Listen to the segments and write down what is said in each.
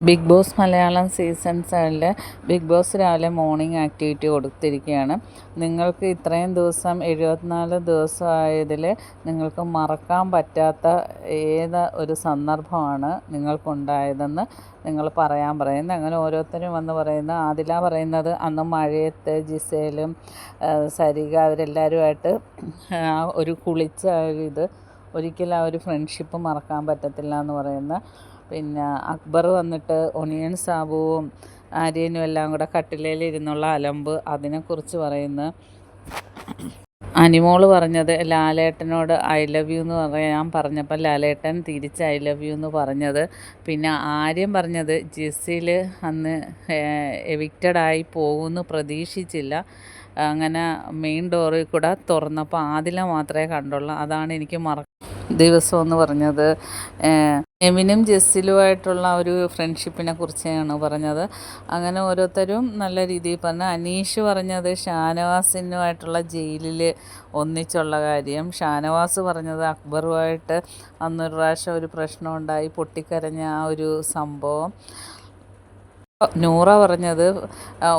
Big Boss Malayalam season സെവനിൽ Bigg Boss രാവിലെ morning activity കൊടുത്തിരിക്കുകയാണ്. നിങ്ങൾക്ക് ഇത്രയും ദിവസം എഴുപത്തിനാല് ദിവസമായതിൽ നിങ്ങൾക്ക് മറക്കാൻ പറ്റാത്ത ഏത് ഒരു സന്ദർഭമാണ് നിങ്ങൾക്കുണ്ടായതെന്ന് നിങ്ങൾ പറയാൻ പറയുന്നത് അങ്ങനെ ഓരോരുത്തരും വന്ന് പറയുന്നത് ആദില പറയുന്നത് അന്ന് മഴയത്ത് ജിസേലും സരിക അവരെല്ലാവരുമായിട്ട് ഒരു കുളിച്ച ഇത് ഒരിക്കലും ആ ഒരു ഫ്രണ്ട്ഷിപ്പ് മറക്കാൻ പറ്റത്തില്ല എന്ന് പറയുന്ന. പിന്നെ അക്ബർ വന്നിട്ട് ഒണിയൻ സാബുവും ആര്യനും എല്ലാം കൂടെ കട്ടിലയിൽ ഇരുന്നുള്ള അലമ്പ് അതിനെക്കുറിച്ച് പറയുന്നു. അനിമോൾ പറഞ്ഞത് ലാലേട്ടനോട് ഐ ലവ് യു എന്ന് പറയാൻ പറഞ്ഞപ്പോൾ ലാലേട്ടൻ തിരിച്ച് ഐ ലവ് യു എന്ന് പറഞ്ഞത്. പിന്നെ ആര്യം പറഞ്ഞത് ജിസിൽ അന്ന് എവിക്റ്റഡ് ആയി പോകുമെന്ന് പ്രതീക്ഷിച്ചില്ല. അങ്ങനെ മെയിൻ ഡോറിൽ കൂടെ തുറന്നപ്പോൾ ആദില മാത്രമേ കണ്ടുള്ളൂ. അതാണ് എനിക്ക് മറ ദിവസം എന്ന് പറഞ്ഞത്. എമിനും ജെസ്സിലുമായിട്ടുള്ള ഒരു ഫ്രണ്ട്ഷിപ്പിനെ കുറിച്ചാണ് പറഞ്ഞത്. അങ്ങനെ ഓരോരുത്തരും നല്ല രീതിയിൽ പറഞ്ഞ. അനീഷ് പറഞ്ഞത് ഷാനവാസിനുമായിട്ടുള്ള ജയിലിൽ ഒന്നിച്ചുള്ള കാര്യം. ഷാനവാസ് പറഞ്ഞത് അക്ബറുമായിട്ട് അന്നൊരു പ്രാവശ്യം ഒരു പ്രശ്നം ഉണ്ടായി പൊട്ടിക്കരഞ്ഞ ആ ഒരു സംഭവം. നൂറ പറഞ്ഞത്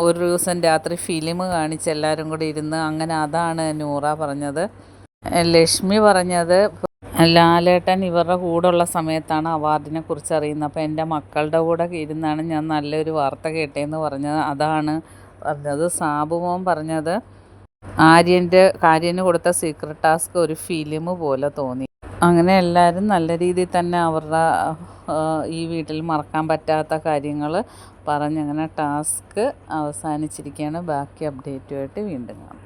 ഒരു ദിവസം രാത്രി ഫിലിം കാണിച്ച് എല്ലാവരും കൂടി ഇരുന്ന്. അങ്ങനെ അതാണ് നൂറ പറഞ്ഞത്. ലക്ഷ്മി പറഞ്ഞത് ലാലേട്ടൻ ഇവരുടെ കൂടെയുള്ള സമയത്താണ് അവാർഡിനെ കുറിച്ച് അറിയുന്നത്. അപ്പോൾ എന്റെ മക്കളുടെ കൂടെ ഇരുന്നാണ് ഞാൻ നല്ലൊരു വാർത്ത കേട്ടതെന്ന് പറഞ്ഞത്. അതാണ് പറഞ്ഞത്. സാബുമോൻ പറഞ്ഞത് ആര്യന്റെ കാര്യന് കൊടുത്ത സീക്രട്ട് ടാസ്ക് ഒരു ഫിലിം പോലെ തോന്നി. അങ്ങനെ എല്ലാവരും നല്ല രീതിയിൽ തന്നെ അവരുടെ ഈ വീട്ടിൽ മറക്കാൻ പറ്റാത്ത കാര്യങ്ങൾ പറഞ്ഞങ്ങനെ ടാസ്ക് അവസാനിച്ചിരിക്കുകയാണ്. ബാക്കി അപ്ഡേറ്റുമായിട്ട് വീണ്ടും കാണാം.